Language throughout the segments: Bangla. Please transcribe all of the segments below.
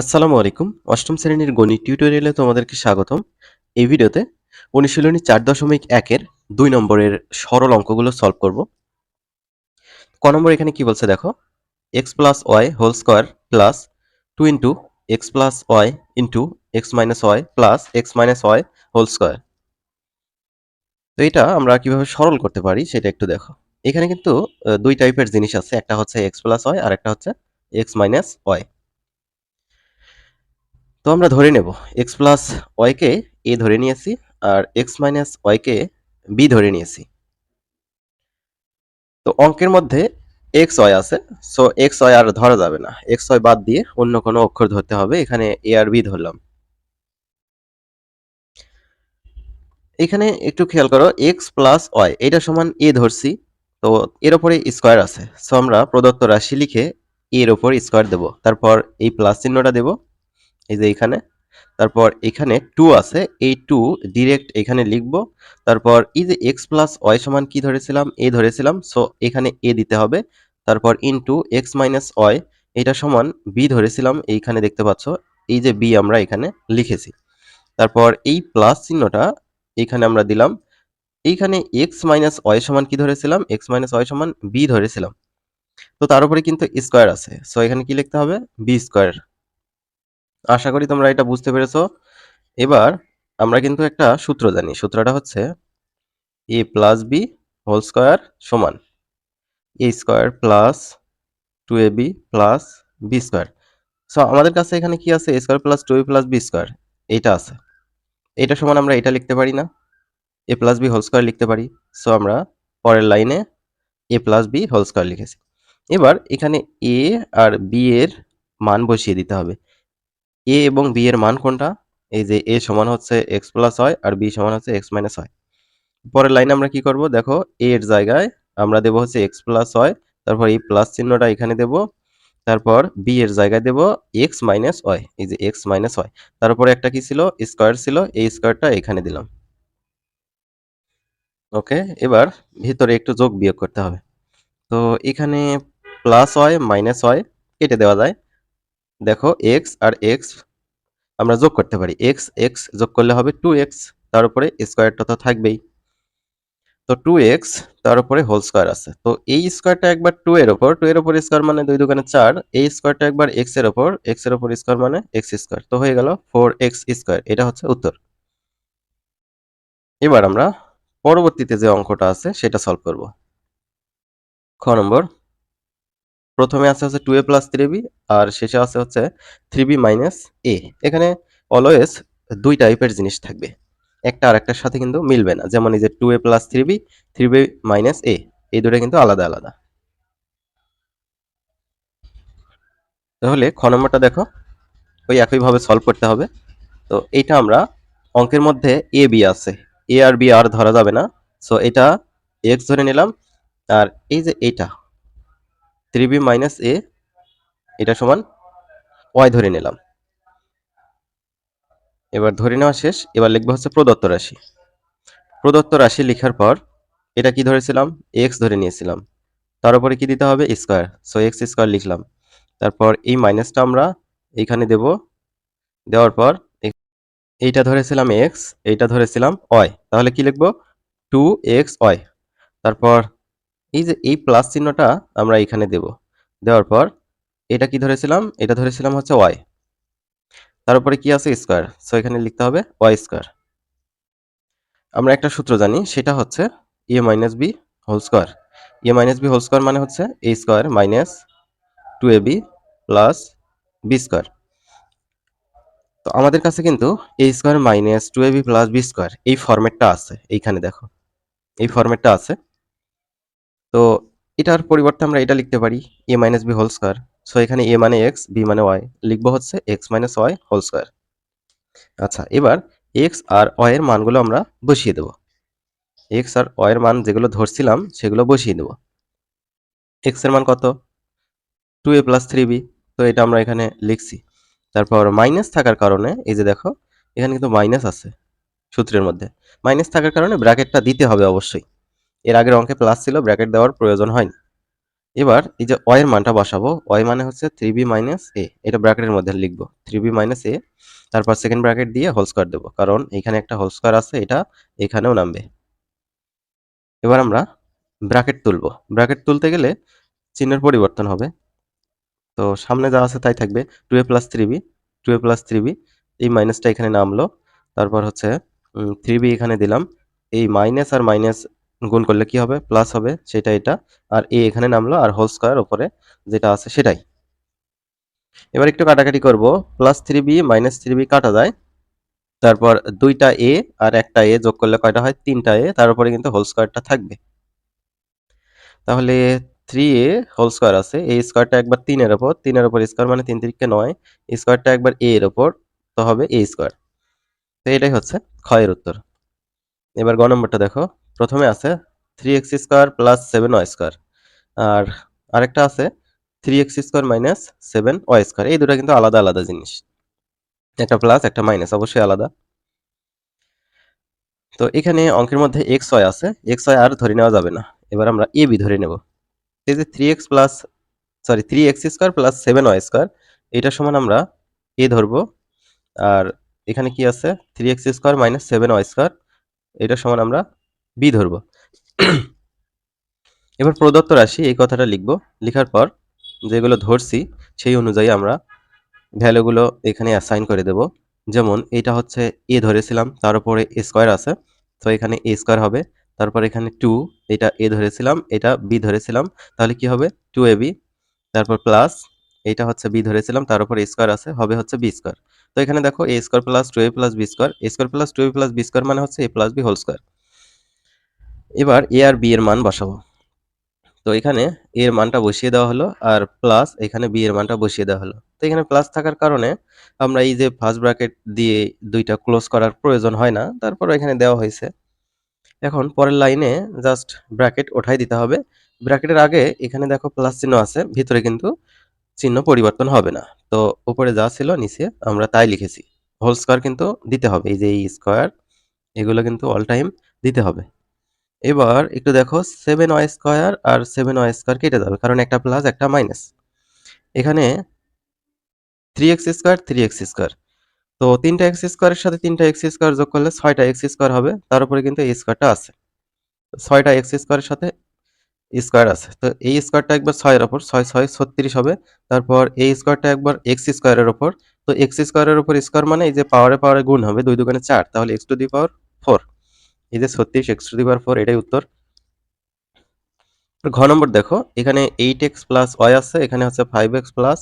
আসসালামু আলাইকুম। অষ্টম শ্রেণির গণিত টিউটোরিয়ালে তোমাদেরকে স্বাগতম। এই ভিডিওতে অনুশীলনী চার দশমিক একের দুই নম্বরের সরল অঙ্কগুলো সলভ করব। ক নম্বর এখানে কি বলছে দেখো? X plus y whole square plus two into x plus y into x minus y plus x minus y whole square তো এটা আমরা কীভাবে সরল করতে পারি সেটা একটু দেখো। এখানে কিন্তু দুই টাইপের জিনিস আছে। একটা হচ্ছে এক্স প্লাস ওয়াই আর একটা হচ্ছে এক্স মাইনাস ওয়াই তো আমরা ধরে নেব এক্স প্লাস ওয়াইকে এ ধরে নিয়েছি আর এক্স মাইনাস ওয়াইকে বি ধরে নিয়েছি। তো অঙ্কের মধ্যে এক্স ওয়াই আছে সো এক্স ওয়াই আর ধরা যাবে না। এক্স ওয়াই বাদ দিয়ে অন্য কোনো অক্ষর ধরতে হবে, এখানে এ আর বি ধরলাম। এখানে একটু খেয়াল করো এক্স প্লাস ওয়াই এটা সমান এ ধরছি, তো এর ওপরে স্কোয়ার আছে। সো আমরা প্রদত্ত রাশি লিখে এর ওপর স্কোয়ার দেব, তারপর এই প্লাস চিহ্নটা দেব। এই যে এখানে। তারপর এখানে টু আছে। এই টু ডিরেক্ট এখানে লিখব। তারপর এই যে এক্স প্লাস ওয়াই সমান কি ধরেছিলাম? এ ধরেছিলাম। সো এখানে এ দিতে হবে। তারপর ইনটু এক্স মাইনাস ওয়াই এটা সমান বি ধরেছিলাম। এইখানে দেখতে পাচ্ছ, এই যে বি আমরা এখানে লিখেছি। তারপর এই প্লাস চিহ্নটা এখানে আমরা দিলাম। এইখানে এক্স মাইনাস ওয়াই সমান কি ধরেছিলাম? এক্স মাইনাস ওয়াই সমান বি ধরেছিলাম। তো তার উপরে কিন্তু স্কোয়ার আছে। সো এখানে কি লিখতে হবে? বি স্কোয়ার আশা করি তোমরা এটা বুঝতে পেরেছ। এবার আমরা কিন্তু একটা সূত্র জানি। সূত্রটা হচ্ছে a plus b whole square সমান a square plus two a b plus b square so আমাদের কাছে এখানে কি আছে? A square plus two a plus b square এইটা আছে। এটা সমান আমরা এটা লিখতে পারি না। A plus b whole square লিখতে পারি। সো আমরা পরের লাইনে a plus b whole square লিখেছি। এবার এখানে এ আর বি এর মান বসিয়ে দিতে হবে। এ এবং বি এর মান কোনটা? এই যে এ সমান হচ্ছে এক্স প্লাস হয় আর বি সমান হচ্ছে এক্স মাইনাস হয় পরের লাইনে আমরা কি করব? দেখো এ এর জায়গায় আমরা দেব হচ্ছে এক্স প্লাস হয় তারপর এই প্লাস চিহ্নটা এখানে দেব, তারপর বি এর জায়গায় দেব এক্স মাইনাস ওয়াই এই যে এক্স মাইনাস ওয়াই তারপরে একটা কি ছিল? স্কোয়ার ছিল, এই স্কোয়ারটা এখানে দিলাম। ওকে, এবার ভিতরে একটু যোগ বিয়োগ করতে হবে। তো এখানে প্লাস ওয়াই মাইনাস ওয়াই কেটে দেওয়া যায়। দেখো এক্স আর এক্স আমরা যোগ করতে পারি। এক্স এক্স যোগ করলে হবে টু এক্স তার উপরে স্কোয়ারটা তো থাকবেই। তো টু এক্স তার উপরে হোল স্কোয়ার আছে। তো এই স্কোয়ারটা একবার টু এর ওপর টু এর ওপর স্কোয়ার মানে দুই দোকানে চার, এই স্কোয়ারটা একবার এক্সের ওপর এক্সের ওপর স্কোয়ার মানে এক্স স্কোয়ার তো হয়ে গেল ফোর এক্স স্কোয়ার এটা হচ্ছে উত্তর। এবার আমরা পরবর্তীতে যে অঙ্কটা আছে, সেটা সলভ করব। খ নম্বর প্রথমে আছে হচ্ছে two a plus three b আর শেষে আছে হচ্ছে থ্রি বি মাইনাস এ এখানে অলওয়েজ দুই টাইপের জিনিস থাকবে। একটা আর একটার সাথে কিন্তু মিলবে না। যেমন এই যে two a plus three b three b minus a এই দুটো কিন্তু আলাদা আলাদা। তাহলে খ নম্বরটা দেখো। ওই একইভাবে সলভ করতে হবে। তো এইটা আমরা অঙ্কের মধ্যে এ বি আছে। এ আর বি আর ধরা যাবে না। সো এটা এক্স ধরে নিলাম। আর এই যে এইটা থ্রি বি মাইনাস এ, এটা সমান ওয়াই ধরে নিলাম। এবার ধরে নেওয়া শেষ, এবার লিখব হচ্ছে প্রদত্ত রাশি। প্রদত্ত রাশি লেখার পর এটা কি ধরেছিলাম? এক্স ধরে নিয়েছিলাম। তার উপরে কি দিতে হবে? স্কোয়ার। সো এক্স স্কোয়ার লিখলাম। তারপর এই মাইনাসটা আমরা এইখানে দেব। দেওয়ার পর এইটা ধরেছিলাম এক্স, এইটা ধরেছিলাম ওয়াই। তাহলে কি লিখব? Two x y. তারপর এই যে এই প্লাস চিহ্নটা আমরা এখানে দেব। দেওয়ার পর এটা কি ধরেছিলাম? এটা ধরেছিলাম হচ্ছে ওয়াই তার উপরে কি আছে? স্কোয়ার সো এখানে লিখতে হবে ওয়াই স্কোয়ার আমরা একটা সূত্র জানি, সেটা হচ্ছে a minus b whole square a minus b whole square মানে হচ্ছে a square minus two a b plus b square তো আমাদের কাছে কিন্তু a square minus two a b plus b square এই ফরম্যাটটা আছে। এইখানে দেখো। এই ফরম্যাটটা আছে। তো এটার পরিবর্তে আমরা এটা লিখতে পারি a minus b whole square so এখানে এ মানে এক্স বি মানে ওয়াই লিখব হচ্ছে x minus y whole square আচ্ছা এবার এক্স আর ওয়াই এর মানগুলো আমরা বসিয়ে দেব। এক্স আর ওয়াই এর মান যেগুলো ধরছিলাম, সেগুলো বসিয়ে দেব। এক্সের মান কত? Two a plus three b তো এটা আমরা এখানে লিখছি। তারপর মাইনাস থাকার কারণে, এই যে দেখো, এখানে কিন্তু মাইনাস আছে সূত্রের মধ্যে। মাইনাস থাকার কারণে ব্র্যাকেটটা দিতে হবে অবশ্যই। এর আগের অঙ্কে প্লাস ছিল ব্র্যাকেট দেওয়ার প্রয়োজন হয়নি। এবার এই যে ওয়ের মানটা বসাবো ওয় মানে হচ্ছে থ্রি বি মাইনাস এ এটা ব্র্যাকেটের মধ্যে লিখব। থ্রি বি মাইনাস এ তারপর সেকেন্ড ব্র্যাকেট দিয়ে হোল স্কোয়ার দেবো, কারণ এখানে একটা হোল স্কোয়ার আছে, এটা এখানেও নামবে। এবার আমরা ব্র্যাকেট তুলবো। ব্র্যাকেট তুলতে গেলে চিহ্নের পরিবর্তন হবে। তো সামনে যা আছে তাই থাকবে two a plus three b two a plus three b এই মাইনাসটা এখানে নামলো। তারপর হচ্ছে থ্রি বি এখানে দিলাম। এই মাইনাস আর মাইনাস গুণ করলে কি হবে? প্লাস হবে, সেটা এটা। আর এ এখানে নামলো, আর হোল স্কোয়ার ওপরে যেটা আছে সেটাই। এবার একটু কাটাকাটি করব। Plus three b minus three b কাটা যায়। তারপর দুইটা এ আর একটা এ যোগ করলে কয়টা হয়? তিনটা এ তার উপরে কিন্তু হোল স্কোয়ারটা থাকবে। তাহলে থ্রি এ হোল স্কোয়ার আছে। এই স্কোয়ারটা একবার তিনের ওপর। তিনের ওপর স্কোয়ার মানে তিন তিরিকে নয়। স্কোয়ারটা একবার এ এর ওপর, তো হবে এ স্কোয়ার তো এটাই হচ্ছে ক্ষয়ের উত্তর। এবার গ নম্বরটা দেখো। প্রথমে আছে three x square plus seven y square আর আরেকটা আছে three x square minus seven y square এই দুটো কিন্তু আলাদা আলাদা জিনিস। একটা প্লাস একটা মাইনাস অবশ্যই আলাদা। তো এখানে অঙ্কের মধ্যে এক্স ওয়াই আছে। এক্স ওয়াই আর ধরে নেওয়া যাবে না। এবার আমরা এ বি ধরে নেব। এই যে three x plus sorry three x square plus seven y square এটা সমান আমরা এ ধরবো। আর এখানে কি আছে? Three x square minus seven y square এটা সমান আমরা বি ধরব এবার প্রদত্ত রাশি, এই কথাটা লিখব। লেখার পর যেগুলো ধরছি, সেই অনুযায়ী আমরা ভ্যালুগুলো এখানে অ্যাসাইন করে দেব। যেমন এটা হচ্ছে এ ধরেছিলাম, তার উপরে এ স্কোয়ার আছে, তো এখানে এ স্কোয়ার হবে। তারপর এখানে টু এটা এ ধরেছিলাম, এটা বি ধরেছিলাম, তাহলে কি হবে? টু এ বি তারপর প্লাস এইটা হচ্ছে বি ধরেছিলাম, তার উপর স্কোয়ার আছে, হবে হচ্ছে বি স্কোয়ার তো এখানে দেখো a square plus two a plus b square a square plus two a plus b square মানে হচ্ছে a plus b whole square এবার এ আর বি এর মান বসাবো। তো এখানে এ এর মানটা বসিয়ে দেওয়া হলো আর প্লাস এখানে বি এর মানটা বসিয়ে দেওয়া হলো। তো এখানে প্লাস থাকার কারণে আমরা এই যে ফার্স্ট ব্র্যাকেট দিয়ে দুইটা ক্লোজ করার প্রয়োজন হয় না তারপর এখানে দেওয়া হয়েছে। এখন পরের লাইনে জাস্ট ব্র্যাকেট ওঠাই দিতে হবে। ব্র্যাকেটের আগে এখানে দেখো প্লাস চিহ্ন আছে, ভিতরে কিন্তু চিহ্ন পরিবর্তন হবে না। তো উপরে যা ছিল নিচে আমরা তাই লিখেছি। হোল স্কোয়ার কিন্তু দিতে হবে, এই যে এই স্কোয়ার এগুলো কিন্তু অল টাইম দিতে হবে। এবার একটু দেখো সেভেন ওয়াই স্কোয়ার আর সেভেন ওয়াই স্কোয়ার কেটে যাবে, কারণ একটা প্লাস একটা মাইনাস এখানে three x square three x square তো তিনটা এক্স স্কোয়ারের সাথে তিনটা এক্স স্কোয়ার যোগ করলে ছয়টা এক্স স্কোয়ার হবে, তার উপরে কিন্তু এই স্কোয়ারটা আছে। ছয়টা এক্স স্কোয়ারের সাথে স্কোয়ার আছে। তো এই স্কোয়ারটা একবার ছয়ের ওপর, ছয় ছয়, ছত্রিশ হবে, তারপর এই স্কোয়ারটা একবার এক্স স্কোয়ারের ওপর। তো এক্স স্কোয়ারের ওপর স্কোয়ার মানে এই যে পাওয়ারে পাওয়ারে গুণ হবে, দুই দোকানে চার, তাহলে x to the power four এই যে ছত্রিশ x to the power four এটাই উত্তর। ঘ নম্বর দেখো, এখানে এইট এক্স প্লাস ওয়াই আছে, এখানে হচ্ছে ফাইভ এক্স প্লাস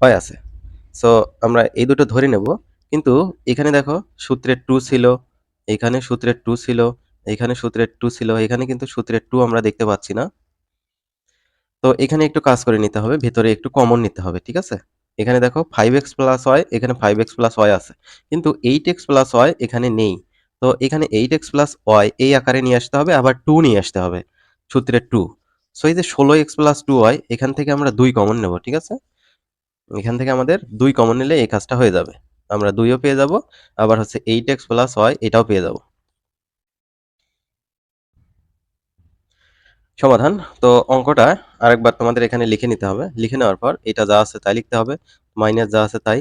ওয়াই আছে। সো আমরা এই দুটো ধরে নেব, কিন্তু এখানে দেখো সূত্রের টু ছিল, এখানে সূত্রের টু ছিল, এখানে সূত্রের টু ছিল, এখানে কিন্তু সূত্রের টু আমরা দেখতে পাচ্ছি না। তো এখানে একটু কাজ করে নিতে হবে, ভেতরে একটু কমন নিতে হবে, ঠিক আছে? এখানে দেখো ফাইভ এক্স প্লাস ওয়াই এখানে ফাইভ এক্স প্লাস ওয়াই আছে। কিন্তু এইট এক্স প্লাস ওয়াই এখানে নেই। তো এখানে এইট এক্স প্লাস ওয়াই এই আকারে নিয়ে আসতে হবে, আবার টু নিয়ে আসতে হবে। সূত্রের টু সো এই যে ষোলো এক্স প্লাস টু ওয়াই এখান থেকে আমরা দুই কমন নেব, ঠিক আছে? এখান থেকে আমাদের দুই কমন নিলে এই কাজটা হয়ে যাবে। আমরা দুইও পেয়ে যাব, আবার হচ্ছে এইট এক্স প্লাস ওয়াই এটাও পেয়ে যাব। সমাধান। তো অঙ্কটা আরেকবার তোমাদের এখানে লিখে নিতে হবে। লিখে নেওয়ার পর এটা যা আছে তাই লিখতে হবে মাইনাস যা আছে তাই।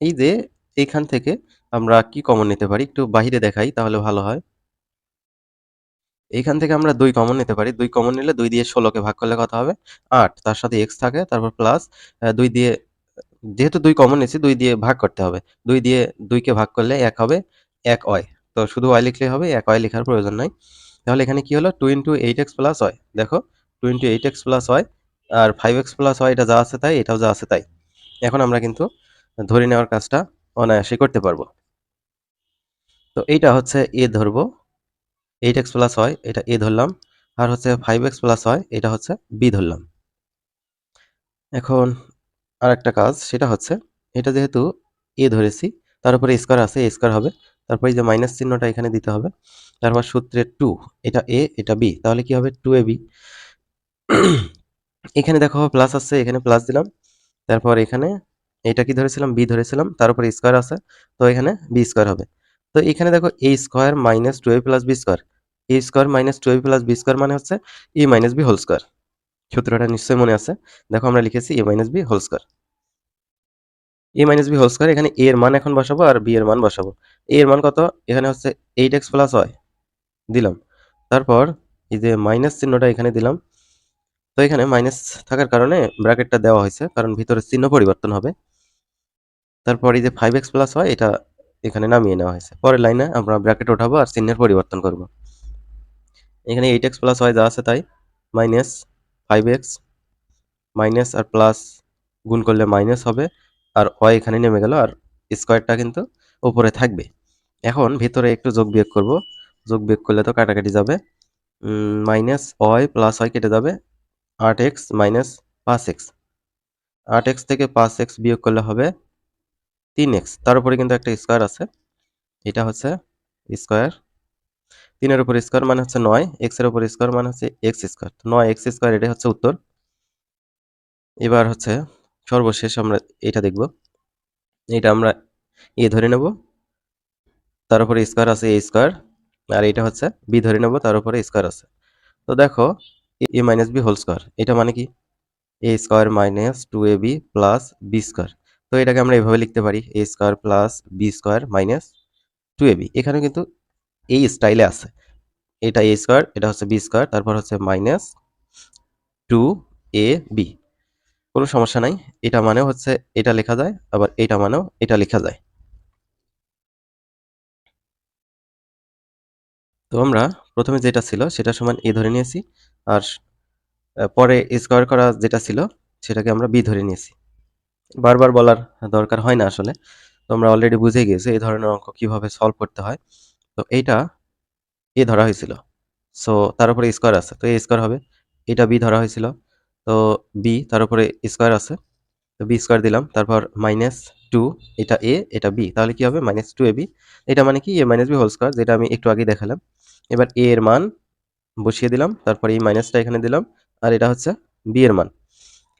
এই যে এইখান থেকে আমরা কি কমন নিতে পারি? একটু বাহিরে দেখাই, তাহলে ভালো হয়। এইখান থেকে আমরা দুই কমন নিতে পারি। দুই কমন নিলে দুই দিয়ে ষোলোকে ভাগ করলে কত হবে? আট। তার সাথে এক্স থাকে, তারপর প্লাস দুই দিয়ে, যেহেতু দুই কমন নিয়েছি, দুই দিয়ে ভাগ করতে হবে। দুই দিয়ে দুইকে ভাগ করলে এক হবে, এক ওয়াই তো শুধু ওয়াই লিখলে হবে, এক ওয়াই লেখার প্রয়োজন নাই। তাহলে এখানে কি হলো? Two into eight x plus y দেখো two into eight x plus y আর ফাইভ এক্স প্লাস ওয়াই এটা যা আছে তাই, এটাও যা আছে তাই। এখন আমরা কিন্তু ধরে নেওয়ার কাজটা অনায়াসে করতে পারব। তো এইটা হচ্ছে এ ধরবো। এইট এক্স প্লাস ওয়াই এটা এ ধরলাম। আর হচ্ছে ফাইভ এক্স প্লাস ওয়াই এটা হচ্ছে বি ধরলাম। এখন আর একটা কাজ, সেটা হচ্ছে এটা যেহেতু এ ধরেছি, তার উপরে স্কোয়ার আছে স্কোয়ার হবে। তারপর যে মাইনাস চিহ্নটা এখানে দিতে হবে। তারপর সূত্রের টু এটা এ এটা বি তাহলে কি হবে? টু এ বি এখানে দেখো প্লাস আছে, এখানে প্লাস দিলাম। তারপর এখানে এটা কি ধরেছিলাম? বি ধরেছিলাম। তার স্কোয়ার আছে। তো এখানে বি স্কোয়ার হবে। তো এখানে দেখো a square minus two a plus b square a square minus two a plus b square মানে হচ্ছে a minus b whole square সূত্রটা নিশ্চয়ই মনে আছে? দেখো আমরা লিখেছি a minus b whole square a minus b whole square এখানে এ এর মান এখন বসাবো আর বি এর মান বসাবো। এ এর মান কত? এখানে হচ্ছে এইট এক্স প্লাস ওয়াই দিলাম। তারপর এই যে মাইনাস চিহ্নটা এখানে দিলাম। তো এখানে মাইনাস থাকার কারণে ব্র্যাকেটটা দেওয়া হয়েছে, কারণ ভিতরে চিহ্ন পরিবর্তন হবে। তারপর এই যে ফাইভ এক্স প্লাস হয় এটা এখানে নামিয়ে নেওয়া হয়েছে। পরের লাইনে আমরা ব্র্যাকেট ওঠাবো আর চিহ্নের পরিবর্তন করব। এখানে এইট এক্স প্লাস হয় যা আছে তাই মাইনাস ফাইভ এক্স মাইনাস আর প্লাস গুণ করলে মাইনাস হবে, আর ওয়াই এখানে নেমে গেল আর স্কোয়ারটা কিন্তু উপরে থাকবে। এখন ভিতরে একটু যোগ বিয়োগ করব। যোগ বিয়োগ করলে তো কাটাকাটি যাবে। মাইনাস ওয়াই প্লাস ওয়াই কেটে যাবে। আট এক্স মাইনাস পাঁচ এক্স আট এক্স থেকে পাঁচ এক্স বিয়োগ করলে হবে তিন এক্স তার উপরে কিন্তু একটা স্কোয়ার আছে। এটা হচ্ছে স্কোয়ার তিনের উপর স্কোয়ার মানে হচ্ছে নয় এক্সের উপর স্কোয়ার মানে হচ্ছে এক্স স্কোয়ার নয় এক্স স্কোয়ার এটা হচ্ছে উত্তর। এবার হচ্ছে সর্বশেষ আমরা এটা দেখব। এটা আমরা এ ধরে নেব। তার উপরে স্কোয়ার আছে এ স্কোয়ার আর এটা হচ্ছে বি ধরে নেব, তার উপরে স্কোয়ার আছে। তো দেখো a minus b whole square এটা মানে কি? A square minus two a b plus b square তো এটাকে আমরা এভাবে লিখতে পারি a square plus b square minus two a b এখানে কিন্তু এই স্টাইলে আছে। এটা এ স্কোয়ার এটা হচ্ছে বি স্কোয়ার তারপর হচ্ছে মাইনাস টু এ বি কোনো সমস্যা নাই, এটা মানেও হচ্ছে এটা লেখা যায়, আবার এটা মানেও এটা লেখা যায়। তো আমরা প্রথমে যেটা ছিল, সেটা সমান এ ধরে নিয়েছি, আর পরে স্কোয়ার করা যেটা ছিল, সেটাকে আমরা বি ধরে নিয়েছি। বারবার বলার দরকার হয় না আসলে। তোমরা অলরেডি বুঝে গিয়েছো এই ধরনের অঙ্ক কীভাবে সলভ করতে হয়। তো এইটা এ ধরা হয়েছিল। সো তার উপরে স্কোয়ার আছে। তো এ স্কোয়ার হবে। এটা বি ধরা হয়েছিল। তো বি তার উপরে স্কোয়ার আছে। তো বি স্কোয়ার দিলাম। তারপর মাইনাস টু এটা এ এটা বি তাহলে কি হবে? মাইনাস টু এ বি এটা মানে কি? A minus b whole square যেটা আমি একটু আগে দেখালাম। এবার এ এর মান বসিয়ে দিলাম। তারপর এই মাইনাসটা এখানে দিলাম। আর এটা হচ্ছে বি এর মান।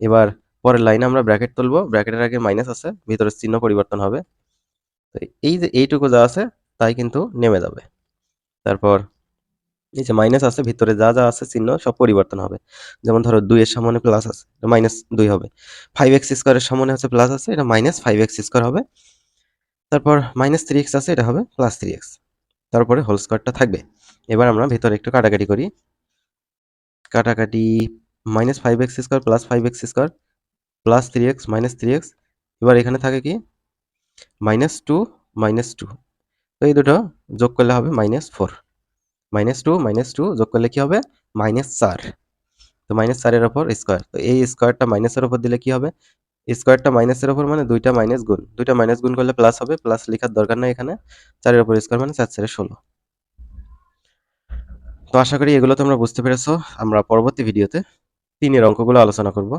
এবার পরের লাইনে আমরা ব্র্যাকেট তুলবো। ব্র্যাকেটের আগে মাইনাস আছে ভিতরে চিহ্ন পরিবর্তন হবে। তো এই যে এইটুকু যা আছে, তাই কিন্তু নেমে যাবে। তারপর এই যে মাইনাস আছে, ভিতরে যা যা আছে, চিহ্ন, সব পরিবর্তন হবে। যেমন ধরো দুই এর সামনে প্লাস আছে মাইনাস দুই হবে। ফাইভ এক্স স্কোয়ারের সামনে হচ্ছে প্লাস আছে, এটা মাইনাস ফাইভ এক্স স্কোয়ার হবে। তারপর মাইনাস থ্রি এক্স আছে, এটা হবে প্লাস থ্রি এক্স তারপরে হোল স্কোয়ারটা থাকবে। এবার আমরা ভিতরে একটু কাটাকাটি করি। কাটাকাটি minus five x square plus five x square plus three x minus three x এবার এখানে থাকে কি? মাইনাস টু মাইনাস টু তো এই দুটো যোগ করলে হবে minus four minus two minus two যোগ করলে কি হবে? মাইনাস চার। তো মাইনাস চারের ওপর স্কোয়ার তো এই স্কোয়ারটা মাইনাসের ওপর দিলে কি হবে? স্কোয়ারটা মাইনাসের ওপর মানে দুইটা মাইনাস গুণ। দুইটা মাইনাস গুণ করলে প্লাস হবে প্লাস লেখার দরকার নাই এখানে। চারের ওপর স্কোয়ার মানে চার, চারে ষোলো। তো আশা করি এগুলো তোমরা বুঝতে পেরেছ। আমরা পরবর্তী ভিডিওতে তিনের অঙ্কগুলো আলোচনা করব।